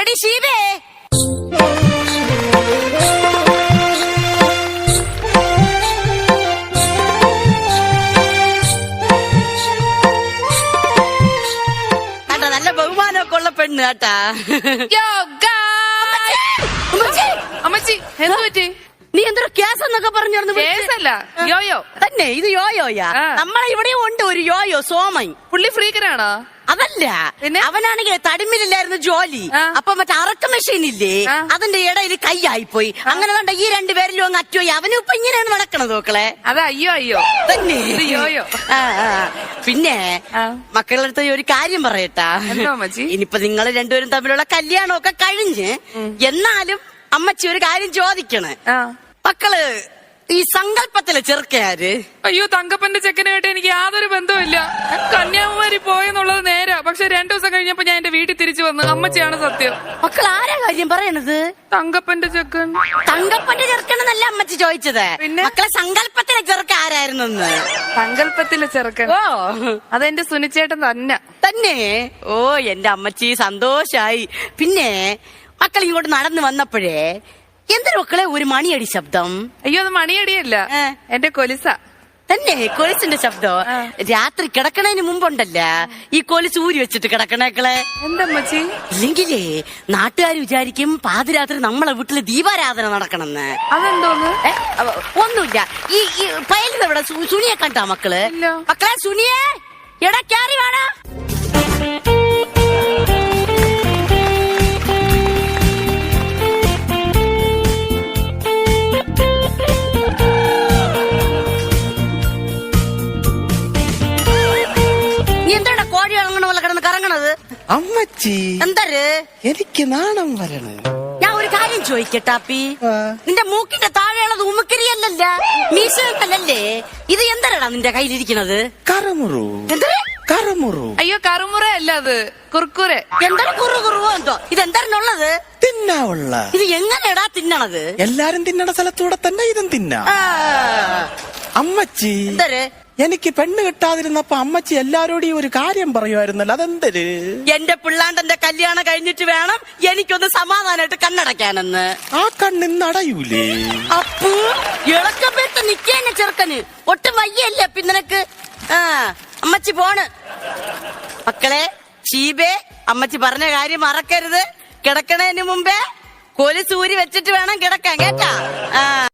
എടി ശീവേ. കേട്ടാ നല്ല ബഹുമാനമൊക്കെ ഉള്ള പെണ്ണ് കേട്ടാ യോ, guys. അമ്മച്ചി, അമ്മച്ചി എന്ത് പറ്റി? നീ എന്തൊരു കേസ് എന്നൊക്കെ പറഞ്ഞു കേസല്ല യോയോ. തന്നെ ഇത് യോയോയാ. നമ്മളെ ഇവിടെയും ഉണ്ട് ഒരു യോയോ സോമൻ. പുള്ളി ഫ്രീക്കനാണോ? അതല്ല? അവനാണെങ്കിൽ തടിമില്ലായിരുന്നു ജോലി. അപ്പൊ മറ്റേ അറക്ക മെഷീൻ ഇല്ലേ അതിന്റെ ഇടയിൽ കൈയായിപ്പോയി. അങ്ങനെ കണ്ട ഈ രണ്ടുപേരിലും അങ്ങ് അറ്റുപോയി അവനും ഇപ്പൊ ഇങ്ങനെയാണ് നടക്കണത് നോക്കളെ അത് അയ്യോ അയ്യോ. തന്നെ. പിന്നെ മക്കളുടെ അടുത്ത് ഒരു കാര്യം പറയട്ടാ. ഇനിയിപ്പൊ നിങ്ങൾ രണ്ടുപേരും തമ്മിലുള്ള കല്യാണമൊക്കെ കഴിഞ്ഞ് എന്നാലും അമ്മച്ചി ഒരു കാര്യം ചോദിക്കണേ. മക്കൾ ഈ സങ്കല്പത്തിലെ ചെറുക്കയാര് അയ്യോ തങ്കപ്പന്റെ ചെക്കനായിട്ട് എനിക്ക് യാതൊരു ബന്ധവുമില്ല. കന്യാകുമാരി പോയെന്നുള്ളത് നേരാ. പക്ഷെ രണ്ടു ദിവസം കഴിഞ്ഞപ്പോ ഞാൻ എന്റെ വീട്ടിൽ തിരിച്ചു വന്ന്. അമ്മച്ചിയാണ് സത്യം. മക്കൾ ആരാ കാര്യം പറയണത്? തങ്കപ്പന്റെ ചെക്കൻ. തങ്കപ്പന്റെ ചെറുക്കണെന്നല്ല അമ്മച്ചി ചോദിച്ചത്? പിന്നെ? മക്കളെ സങ്കല്പത്തിലെ ചെറുക്ക ആരായിരുന്നെന്ന് സങ്കല്പത്തിലെ ചെറുക്കൻ. ഓ. അതെന്റെ സുനിച്ചേട്ടൻ തന്നെ. തന്നെ? ഓ എന്റെ അമ്മച്ചി സന്തോഷായി. പിന്നെ മക്കൾ ഇങ്ങോട്ട് നടന്നു വന്നപ്പോഴേ എന്തൊരു മക്കളെ ഒരു മണിയടി ശബ്ദം. അയ്യോ അത് മണിയടിയല്ല. എന്റെ കൊലിസ. തന്നെ കൊലിസിന്റെ ശബ്ദം? രാത്രി കിടക്കണതിന് മുമ്പുണ്ടല്ല. ഈ കൊലിസ് ഊരി വെച്ചിട്ട് കിടക്കണേക്കളെ എന്താ അമ്മച്ചി ഇല്ലെങ്കിലേ നാട്ടുകാർ വിചാരിക്കും പാതിരാത്രി നമ്മളെ വീട്ടിൽ ദീപാരാധന നടക്കണമെന്ന് അതെന്തോന്ന്? ഒന്നുമില്ല. ഈ ഇവിടെ സുനിയെ കണ്ടാ മക്കൾ. മക്കളെ സുനിയെ എടാ എന്താടാ വല്ല കിടന്ന് കറങ്ങണത്? അമ്മച്ചി. എന്തര്? എനിക്ക് നാണം വരണ. ഞാൻ ഒരു കാര്യം ചോദിക്കട്ടാപ്പി നിന്റെ മൂക്കിന്റെ താഴെയുള്ളത് ഉമുക്കരിയല്ലല്ല? മീശയല്ലേ ഇത് എന്തരടാ നിന്റെ കയ്യിലിരിക്കണത്? കറമുറു. എന്തര്? കറമുറു. അയ്യോ കറുമുറ അല്ല അത്. കുർക്കുരെ എന്താണ് കുറു കുറുവോ എന്തോ? ഇത് എന്തായിരുന്നുള്ളത് തിന്നാവുള്ള. ഇത് എങ്ങനെയടാ തിന്നണത്? എല്ലാരും തിന്നണ സ്ഥലത്തൂടെ തന്നെ ഇതും തിന്നാ. ആ, അമ്മച്ചി. എനിക്ക് പെണ്ണ് കിട്ടാതിരുന്നപ്പോ അമ്മച്ചി എല്ലാരോടും ഒരു കാര്യം പറയുമായിരുന്നല്ലോ. അതെന്തര്? എന്റെ പിള്ളാണ്ടന്റെ കല്യാണം കഴിഞ്ഞിട്ട് വേണം എനിക്കൊന്ന് സമാധാനമായിട്ട് കണ്ണടക്കാനെന്ന് ആ കണ്ണിന്ന് അടയൂലേ അപ്പൂ ഇളക്കപ്പെട്ട് നിക്കേനെ ചെറുക്കന്. ഒട്ടും വയ്യല്ലേ പിന്നനക്ക് നിനക്ക്. ആ അമ്മച്ചി പോണ്. മക്കളെ ഷീബേ അമ്മച്ചി പറഞ്ഞ കാര്യം മറക്കരുത്. കിടക്കണതിന് മുമ്പേ കൊലി സൂരി വെച്ചിട്ട് വേണം കിടക്കാൻ കേട്ടാ? ആ.